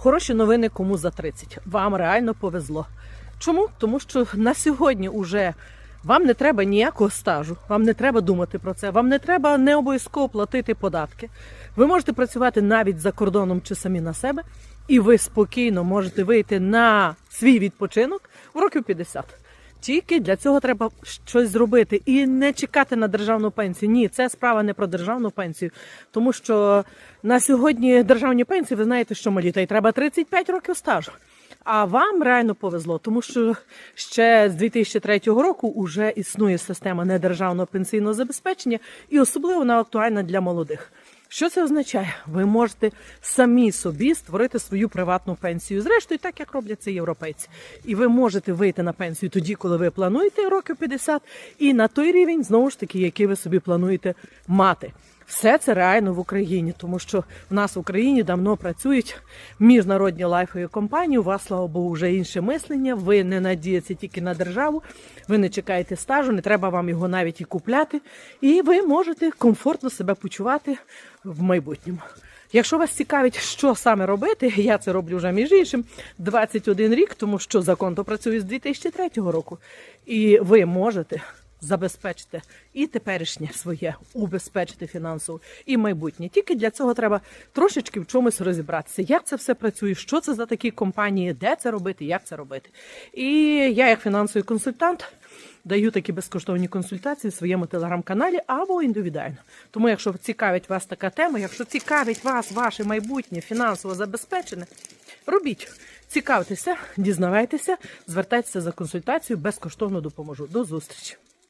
Хороші новини кому за 30. Вам реально повезло. Чому? Тому що на сьогодні уже вам не треба ніякого стажу, вам не треба думати про це, вам не треба не обов'язково платити податки. Ви можете працювати навіть за кордоном чи самі на себе, і ви спокійно можете вийти на свій відпочинок у років 50. Тільки для цього треба щось зробити і не чекати на державну пенсію. Ні, це справа не про державну пенсію, тому що на сьогодні державні пенсії, ви знаєте, що малі, та й треба 35 років стажу. А вам реально повезло, тому що ще з 2003 року вже існує система недержавного пенсійного забезпечення, і особливо вона актуальна для молодих. Що це означає? Ви можете самі собі створити свою приватну пенсію. Зрештою, так як роблять це європейці. І ви можете вийти на пенсію тоді, коли ви плануєте років 50, і на той рівень, знову ж таки, який ви собі плануєте мати. Все це реально в Україні, тому що в нас в Україні давно працюють міжнародні лайфові компанії. У вас, слава Богу, вже інше мислення. Ви не надієтеся тільки на державу, ви не чекаєте стажу, не треба вам його навіть і купляти. І ви можете комфортно себе почувати в майбутньому. Якщо вас цікавить, що саме робити, я це роблю вже між іншим 21 рік, тому що закон то працює з 2003 року. І ви можете забезпечити і теперішнє своє, убезпечити фінансово, і майбутнє. Тільки для цього треба трошечки в чомусь розібратися, як це все працює, що це за такі компанії, де це робити, як це робити. І я, як фінансовий консультант, даю такі безкоштовні консультації в своєму телеграм-каналі або індивідуально. Тому, якщо цікавить вас така тема, якщо цікавить вас ваше майбутнє фінансово забезпечене, робіть. Цікавтеся, дізнавайтеся, звертайтеся за консультацією, безкоштовно допоможу. До зустрічі!